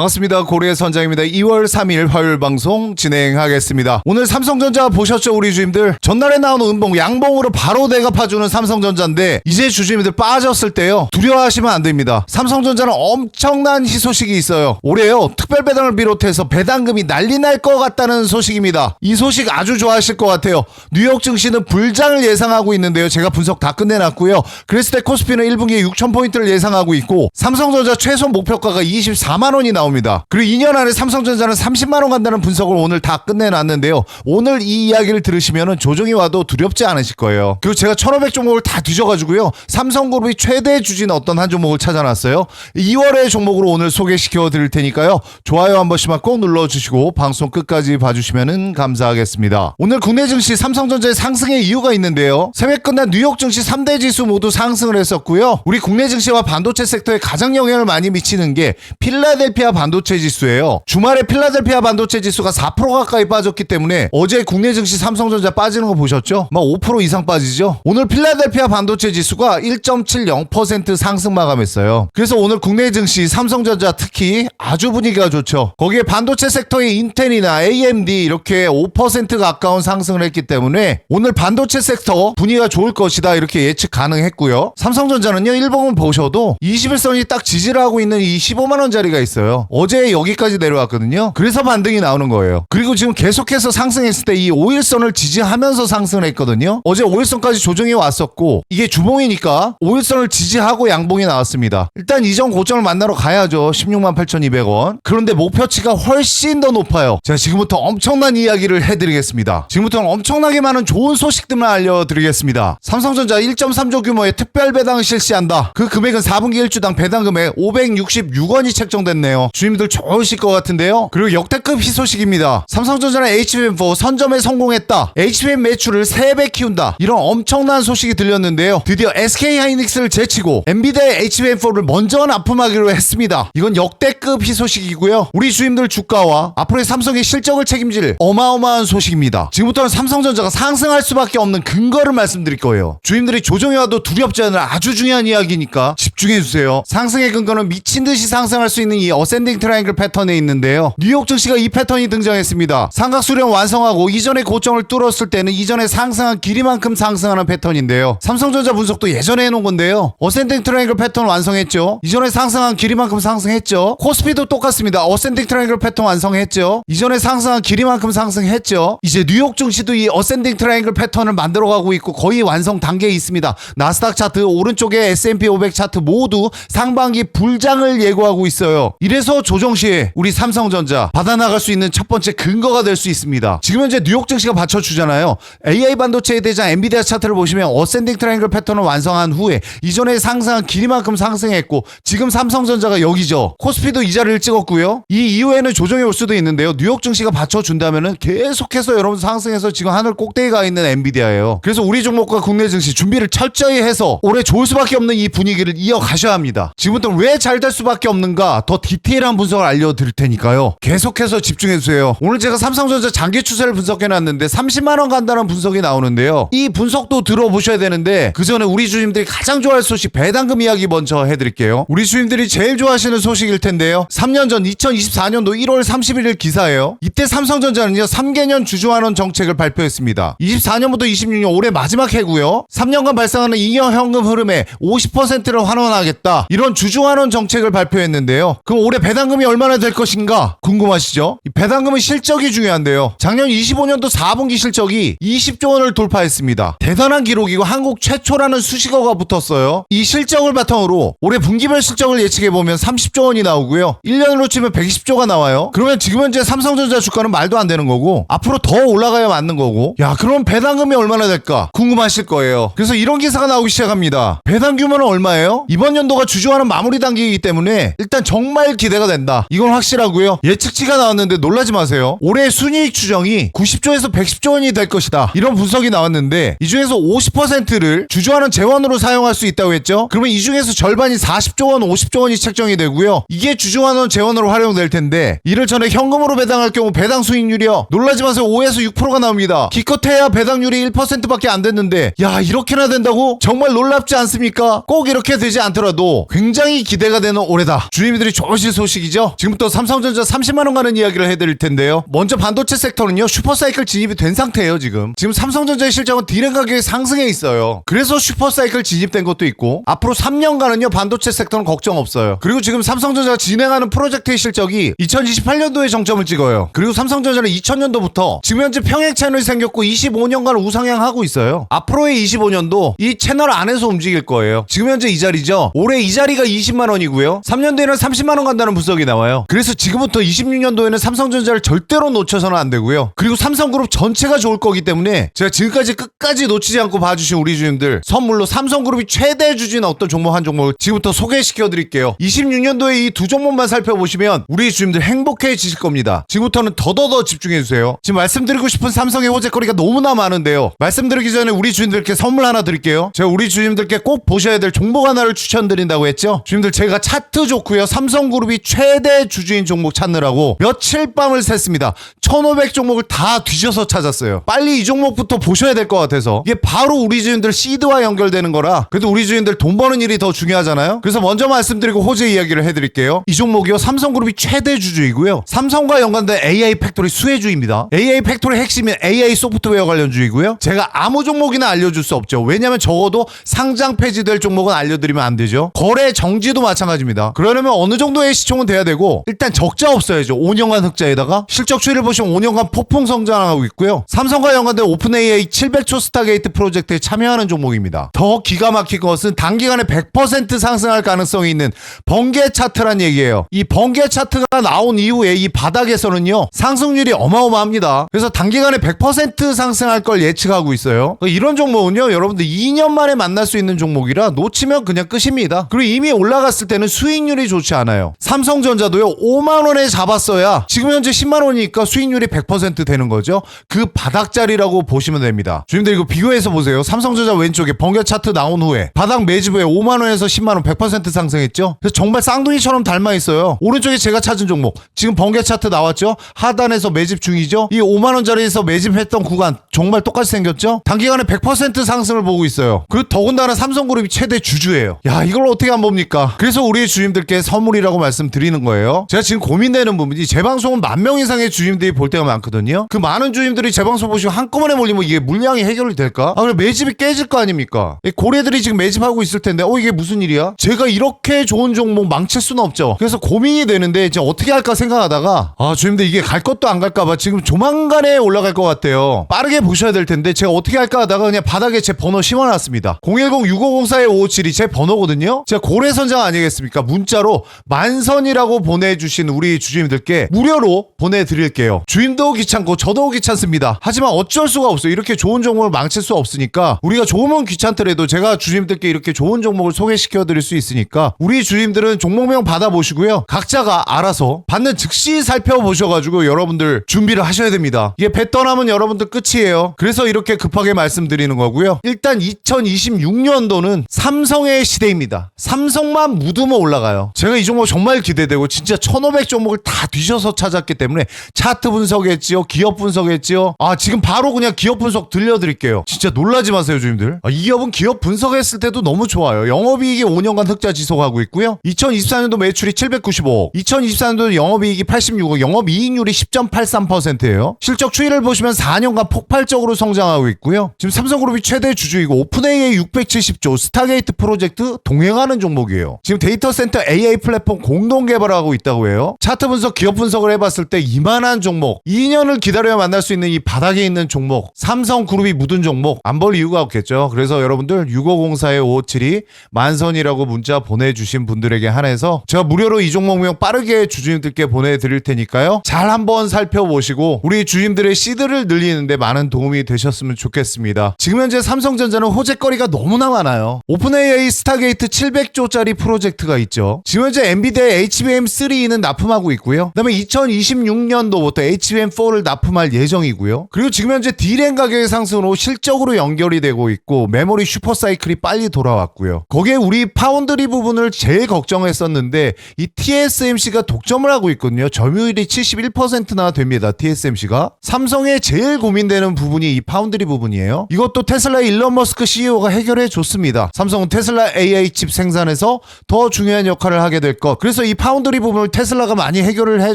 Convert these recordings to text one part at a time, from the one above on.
반갑습니다. 고리의 선장입니다. 2월 3일 화요일 방송 진행하겠습니다. 오늘 삼성전자 보셨죠, 우리 주임들? 전날에 나온 음봉, 양봉으로 바로 대갚아주는 삼성전자인데 이제 주주님들 빠졌을 때요. 두려워하시면 안 됩니다. 삼성전자는 엄청난 희소식이 있어요. 올해요. 특별 배당을 비롯해서 배당금이 난리 날 것 같다는 소식입니다. 이 소식 아주 좋아하실 것 같아요. 뉴욕 증시는 불장을 예상하고 있는데요. 제가 분석 다 끝내놨고요. 그랬을 때 코스피는 1분기에 6,000포인트를 예상하고 있고 삼성전자 최소 목표가가 24만 원이 나 옵니다. 그리고 2년 안에 삼성전자는 30만 원 간다는 분석을 오늘 다 끝내놨는데요. 오늘 이 이야기를 들으시면 조정이 와도 두렵지 않으실 거예요. 그리고 제가 1,500 종목을 다 뒤져가지고요. 삼성그룹이 최대 주진 어떤 한 종목을 찾아놨어요. 2월의 종목으로 오늘 소개시켜 드릴 테니까요. 좋아요 한 번씩만 꼭 눌러주시고 방송 끝까지 봐주시면 감사하겠습니다. 오늘 국내 증시 삼성전자의 상승의 이유가 있는데요. 새해 끝난 뉴욕 증시 3대 지수 모두 상승을 했었고요. 우리 국내 증시와 반도체 섹터에 가장 영향을 많이 미치는 게 필라델피아 반도체 지수예요. 주말에 필라델피아 반도체 지수가 4% 가까이 빠졌기 때문에 어제 국내 증시 삼성전자 빠지는 거 보셨죠? 막 5% 이상 빠지죠? 오늘 필라델피아 반도체 지수가 1.70% 상승 마감했어요. 그래서 오늘 국내 증시 삼성전자 특히 아주 분위기가 좋죠. 거기에 반도체 섹터의 인텔이나 AMD 이렇게 5% 가까운 상승을 했기 때문에 오늘 반도체 섹터 분위기가 좋을 것이다 이렇게 예측 가능했고요. 삼성전자는요 일봉을 보셔도 21선이 딱 지지를 하고 있는 이 15만 원짜리가 있어요. 어제 여기까지 내려왔거든요. 그래서 반등이 나오는 거예요. 그리고 지금 계속해서 상승했을 때 이 5일선을 지지하면서 상승을 했거든요. 어제 5일선까지 조정이 왔었고 이게 주봉이니까 5일선을 지지하고 양봉이 나왔습니다. 일단 이전 고점을 만나러 가야죠. 16만 8,200원. 그런데 목표치가 훨씬 더 높아요. 제가 지금부터 엄청난 이야기를 해드리겠습니다. 지금부터는 엄청나게 많은 좋은 소식들만 알려드리겠습니다. 삼성전자 1.3조 규모의 특별 배당을 실시한다. 그 금액은 4분기 1주당 배당 금액 566원이 책정됐네요. 주님들 좋으실 것 같은데요. 그리고 역대급 희소식입니다. 삼성전자는 HBM4 선점에 성공했다. HBM 매출을 3배 키운다. 이런 엄청난 소식이 들렸는데요. 드디어 SK 하이닉스를 제치고 엔비디아의 HBM4를 먼저 납품하기로 했습니다. 이건 역대급 희소식이고요. 우리 주임들 주가와 앞으로의 삼성의 실적을 책임질 어마어마한 소식입니다. 지금부터는 삼성전자가 상승할 수밖에 없는 근거를 말씀드릴 거예요. 주임들이 조정해 와도 두렵지 않은 아주 중요한 이야기니까 집중해 주세요. 상승의 근거는 미친 듯이 상승할 수 있는 이 어센 딩 트라이앵글 패턴에 있는데요. 뉴욕 증시가 이 패턴이 등장했습니다. 삼각수렴 완성하고 이전의 고점을 뚫었을 때는 이전에 상승한 길이만큼 상승하는 패턴인데요. 삼성전자 분석도 예전에 해놓은 건데요. 어센딩 트라이앵글 패턴 완성했죠. 이전에 상승한 길이만큼 상승했죠. 코스피도 똑같습니다. 어센딩 트라이앵글 패턴 완성했죠. 이전에 상승한 길이만큼 상승했죠. 이제 뉴욕 증시도 이 어센딩 트라이앵글 패턴을 만들어가고 있고 거의 완성 단계에 있습니다. 나스닥 차트 오른쪽에 S&P 500 차트 모두 상반기 불장을 예고하고 있어요. 이래서 조정 시에 우리 삼성전자 받아나갈 수 있는 첫 번째 근거가 될 수 있습니다. 지금 현재 뉴욕 증시가 받쳐주잖아요. AI 반도체에 대장 엔비디아 차트를 보시면 어센딩 트라이앵글 패턴을 완성한 후에 이전에 상승한 길이만큼 상승했고 지금 삼성전자가 여기죠. 코스피도 이 자리를 찍었고요. 이 이후에는 조정이 올 수도 있는데요. 뉴욕 증시가 받쳐준다면은 계속해서 여러분 상승해서 지금 하늘 꼭대기 가 있는 엔비디아예요. 그래서 우리 종목과 국내 증시 준비를 철저히 해서 올해 좋을 수밖에 없는 이 분위기를 이어가셔야 합니다. 지금부터 왜 잘 될 수밖에 없는가 더 디테일 한 분석을 알려드릴 테니까요. 계속해서 집중해주세요. 오늘 제가 삼성전자 장기 추세를 분석해놨는데 30만원 간다는 분석이 나오는데요. 이 분석도 들어보셔야 되는데 그 전에 우리 주님들이 가장 좋아할 소식 배당금 이야기 먼저 해드릴게요. 우리 주님들이 제일 좋아하시는 소식일 텐데요. 3년 전 2024년도 1월 31일 기사예요. 이때 삼성전자는요 3개년 주주환원 정책을 발표했습니다. 24년부터 26년 올해 마지막 해고요. 3년간 발생하는 잉여 현금 흐름의 50%를 환원하겠다. 이런 주주환원 정책을 발표했는데요. 그럼 올해 배당금이 얼마나 될 것인가 궁금하시죠? 이 배당금은 실적이 중요한데요. 작년 25년도 4분기 실적이 20조 원을 돌파했습니다. 대단한 기록이고 한국 최초라는 수식어가 붙었어요. 이 실적을 바탕으로 올해 분기별 실적을 예측해 보면 30조 원이 나오고요. 1년으로 치면 120조가 나와요. 그러면 지금 현재 삼성전자 주가는 말도 안 되는 거고 앞으로 더 올라가야 맞는 거고. 야, 그럼 배당금이 얼마나 될까 궁금하실 거예요. 그래서 이런 기사가 나오기 시작합니다. 배당 규모는 얼마예요? 이번 연도가 주주하는 마무리 단계이기 때문에 일단 정말 기대 가 된다. 이건 확실하고요. 예측치가 나왔는데 놀라지 마세요. 올해 순이익 추정이 90조에서 110조 원이 될 것이다. 이런 분석이 나왔는데 이 중에서 50%를 주주하는 재원으로 사용할 수 있다고 했죠. 그러면 이 중에서 절반이 40조 원, 50조 원이 책정이 되고요. 이게 주주환원 재원으로 활용될 텐데 이를 전에 현금으로 배당할 경우 배당 수익률이요. 놀라지 마세요. 5에서 6%가 나옵니다. 기껏해야 배당률이 1%밖에 안 됐는데 야 이렇게나 된다고? 정말 놀랍지 않습니까? 꼭 이렇게 되지 않더라도 굉장히 기대가 되는 올해다. 주님들이 좋으실 소식이죠. 지금부터 삼성전자 30만 원 가는 이야기를 해드릴 텐데요. 먼저 반도체 섹터는요 슈퍼사이클 진입이 된 상태예요 지금. 지금 삼성전자의 실적은 디램 가격이 상승해 있어요. 그래서 슈퍼사이클 진입된 것도 있고 앞으로 3년간은요 반도체 섹터는 걱정 없어요. 그리고 지금 삼성전자가 진행하는 프로젝트의 실적이 2028년도에 정점을 찍어요. 그리고 삼성전자는 2000년도부터 지금 현재 평행 채널이 생겼고 25년간 우상향하고 있어요. 앞으로의 25년도 이 채널 안에서 움직일 거예요. 지금 현재 이 자리죠. 올해 이 자리가 20만 원이고요. 3년 뒤에는 30만 원 간다는 분석이 나와요. 그래서 지금부터 26년도에는 삼성전자를 절대로 놓쳐서는 안 되고요. 그리고 삼성그룹 전체가 좋을 거기 때문에 제가 지금까지 끝까지 놓치지 않고 봐주신 우리 주님들 선물로 삼성그룹이 최대 주진 어떤 종목 한 종목을 지금부터 소개시켜 드릴게요. 26년도에 이 두 종목만 살펴보시면 우리 주님들 행복해지실 겁니다. 지금부터는 더더더 집중해 주세요. 지금 말씀드리고 싶은 삼성의 호재거리가 너무나 많은데요. 말씀드리기 전에 우리 주님들께 선물 하나 드릴게요. 제가 우리 주님들께 꼭 보셔야 될 종목 하나를 추천드린다고 했죠. 주님들 제가 차트 좋고요. 삼성그룹이 최대 주주인 종목 찾느라고 며칠 밤을 샜습니다. 1500 종목을 다 뒤져서 찾았어요. 빨리 이 종목부터 보셔야 될 것 같아서 이게 바로 우리 주인들 시드와 연결되는 거라 그래도 우리 주인들 돈 버는 일이 더 중요하잖아요. 그래서 먼저 말씀드리고 호재 이야기를 해드릴게요. 이 종목이요 삼성그룹이 최대 주주이고요. 삼성과 연관된 AI 팩토리 수혜주입니다. AI 팩토리 핵심인 AI 소프트웨어 관련 주이고요. 제가 아무 종목이나 알려줄 수 없죠. 왜냐하면 적어도 상장 폐지될 종목은 알려드리면 안 되죠. 거래 정지도 마찬가지입니다. 그러려면 어느 정도의 시 총은 돼야 되고 일단 적자 없어야죠. 5년간 흑자에다가 실적 추이를 보시면 5년간 폭풍 성장하고 있고요. 삼성과 연관된 오픈 AI 700초 스타게이트 프로젝트에 참여하는 종목입니다. 더 기가 막힌 것은 단기간에 100% 상승할 가능성이 있는 번개 차트란 얘기예요. 이 번개 차트가 나온 이후에 이 바닥에서는요 상승률이 어마어마합니다. 그래서 단기간에 100% 상승할 걸 예측하고 있어요. 이런 종목은요 여러분들 2년 만에 만날 수 있는 종목이라 놓치면 그냥 끝입니다. 그리고 이미 올라갔을 때는 수익률이 좋지 않아요. 삼성전자도요 5만 원에 잡았어야 지금 현재 10만 원이니까 수익률이 100% 되는 거죠. 그 바닥자리라고 보시면 됩니다. 주님들 이거 비교해서 보세요. 삼성전자 왼쪽에 번개 차트 나온 후에 바닥 매집 후에 5만 원에서 10만 원 100% 상승했죠. 그래서 정말 쌍둥이처럼 닮아 있어요. 오른쪽에 제가 찾은 종목 지금 번개 차트 나왔죠. 하단에서 매집 중이죠. 이 5만 원짜리에서 매집했던 구간 정말 똑같이 생겼죠. 단기간에 100% 상승을 보고 있어요. 그리고 더군다나 삼성그룹이 최대 주주예요. 야 이걸 어떻게 안 봅니까? 그래서 우리 주님들께 선물이라고 말씀 드리는 거예요. 제가 지금 고민되는 부분이 제 방송은 만 명 이상의 주님들이 볼 때가 많거든요. 그 많은 주님들이 제 방송 보시고 한꺼번에 몰리면 이게 물량이 해결이 될까? 아 그럼 매집이 깨질 거 아닙니까? 이 고래들이 지금 매집하고 있을 텐데 어 이게 무슨 일이야? 제가 이렇게 좋은 종목 망칠 수는 없죠. 그래서 고민이 되는데 이제 어떻게 할까 생각하다가 아 주님들 이게 갈 것도 안 갈까봐 지금 조만간에 올라갈 것 같아요. 빠르게 보셔야 될 텐데 제가 어떻게 할까 하다가 그냥 바닥에 제 번호 심어놨습니다. 010-6504-557이 제 번호거든요. 제가 고래 선장 아니겠습니까? 문자로 만 선이라고 보내주신 우리 주주님들께 무료로 보내드릴게요. 주임도 귀찮고 저도 귀찮습니다. 하지만 어쩔 수가 없어요. 이렇게 좋은 종목을 망칠 수 없으니까 우리가 좋으면 귀찮더라도 제가 주주님들께 이렇게 좋은 종목을 소개시켜 드릴 수 있으니까 우리 주주님들은 종목명 받아보시고요. 각자가 알아서 받는 즉시 살펴보셔가지고 여러분들 준비를 하셔야 됩니다. 이게 배 떠나면 여러분들 끝이에요. 그래서 이렇게 급하게 말씀드리는 거고요. 일단 2026년도는 삼성의 시대입니다. 삼성만 묻으면 올라가요. 제가 이 종목 정말 기대되고 진짜 1500 종목을 다 뒤져서 찾았기 때문에 차트 분석했지요. 기업 분석했지요. 아 지금 바로 그냥 기업 분석 들려드릴게요. 진짜 놀라지 마세요 주님들. 아, 이 기업은 기업 분석했을 때도 너무 좋아요. 영업이익이 5년간 흑자 지속하고 있고요. 2024년도 매출이 795억, 2024년도 영업이익이 86억, 영업이익률이 10.83%예요. 실적 추이를 보시면 4년간 폭발적으로 성장하고 있고요. 지금 삼성그룹이 최대 주주이고 오픈AI 670조 스타게이트 프로젝트 동행하는 종목이에요. 지금 데이터 센터 AI 플랫폼 공동 개발하고 있다고 해요. 차트 분석, 기업 분석을 해봤을 때 이만한 종목, 2년을 기다려야 만날 수 있는 이 바닥에 있는 종목, 삼성그룹이 묻은 종목 안 볼 이유가 없겠죠. 그래서 여러분들 6504-557이 만선이라고 문자 보내주신 분들에게 한해서 제가 무료로 이 종목명 빠르게 주주님들께 보내드릴 테니까요. 잘 한번 살펴보시고 우리 주주님들의 시드를 늘리는데 많은 도움이 되셨으면 좋겠습니다. 지금 현재 삼성전자는 호재거리가 너무나 많아요. 오픈AI 스타게이트 700조짜리 프로젝트가 있죠. 지금 현재 엔비디아의 HBM3는 납품하고 있고요. 그다음에 2026년도부터 HBM4를 납품할 예정이고요. 그리고 지금 현재 D램 가격의 상승으로 실적으로 연결이 되고 있고 메모리 슈퍼사이클이 빨리 돌아왔고요. 거기에 우리 파운드리 부분을 제일 걱정했었는데 이 TSMC가 독점을 하고 있거든요. 점유율이 71%나 됩니다. TSMC가 삼성의 제일 고민되는 부분이 이 파운드리 부분이에요. 이것도 테슬라 일론 머스크 CEO가 해결해 줬습니다. 삼성은 테슬라 AI 칩 생산에서 더 중요한 역할을 하게 될 것. 그래서 이 파운드리 부분을 테슬라가 많이 해결을 해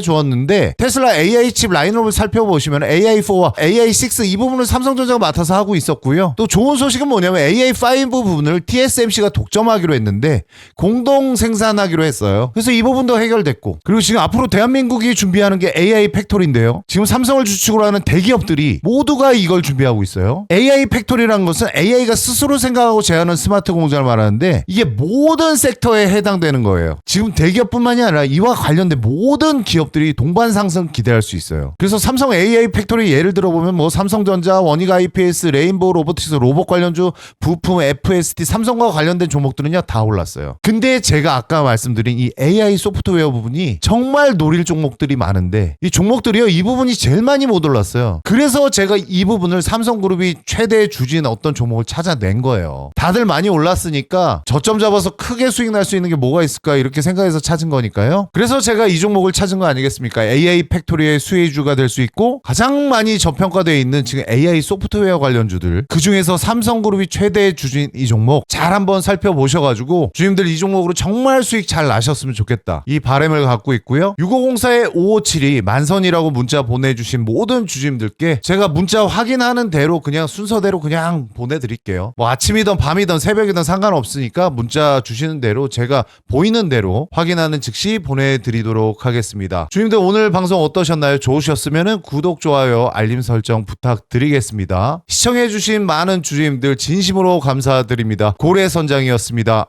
주었는데 테슬라 AI 칩 라인업을 살펴보시면 AI4와 AI6 이 부분을 삼성전자가 맡아서 하고 있었고요. 또 좋은 소식은 뭐냐면 AI5 부분을 TSMC가 독점하기로 했는데 공동 생산하기로 했어요. 그래서 이 부분도 해결됐고 그리고 지금 앞으로 대한민국이 준비하는 게 AI 팩토리인데요. 지금 삼성을 주축으로 하는 대기업들이 모두가 이걸 준비하고 있어요. AI 팩토리라는 것은 AI가 스스로 생각하고 제안하는 스마트 공장을 말하는데 이게 모든 섹터에 해당되는 거예요. 지금 대기업뿐만 이 아니라 이와 관련된 모든 기업들이 동반 상승 기대할 수 있어요. 그래서 삼성 AI 팩토리 예를 들어보면 뭐 삼성전자, 원익 IPS, 레인보우 로보틱스, 로봇 관련주, 부품, FST, 삼성과 관련된 종목들은요 다 올랐어요. 근데 제가 아까 말씀드린 이 AI 소프트웨어 부분이 정말 노릴 종목들이 많은데 이 종목들이요 이 부분이 제일 많이 못 올랐어요. 그래서 제가 이 부분을 삼성그룹이 최대 주진 어떤 종목을 찾아낸 거예요. 다들 많이 올랐으니까 저점 잡아서 크게 수익 날 수 있는 게 뭐가 있을까 이렇게 생각해서 찾은 거 니까요. 그래서 제가 이 종목을 찾은 거 아니겠습니까? AI 팩토리의 수혜주가 될 수 있고 가장 많이 저평가되어 있는 지금 AI 소프트웨어 관련주들 그 중에서 삼성그룹이 최대 주진 이 종목 잘 한번 살펴보셔가지고 주님들 이 종목으로 정말 수익 잘 나셨으면 좋겠다 이 바람을 갖고 있고요. 6504의 5572 만선이라고 문자 보내주신 모든 주님들께 제가 문자 확인하는 대로 그냥 순서대로 그냥 보내드릴게요. 뭐 아침이든 밤이든 새벽이든 상관없으니까 문자 주시는 대로 제가 보이는 대로 확인하는 즉시 보내드리도록 하겠습니다. 주님들 오늘 방송 어떠셨나요? 좋으셨으면 구독, 좋아요, 알림 설정 부탁드리겠습니다. 시청해주신 많은 주님들 진심으로 감사드립니다. 고래 선장이었습니다.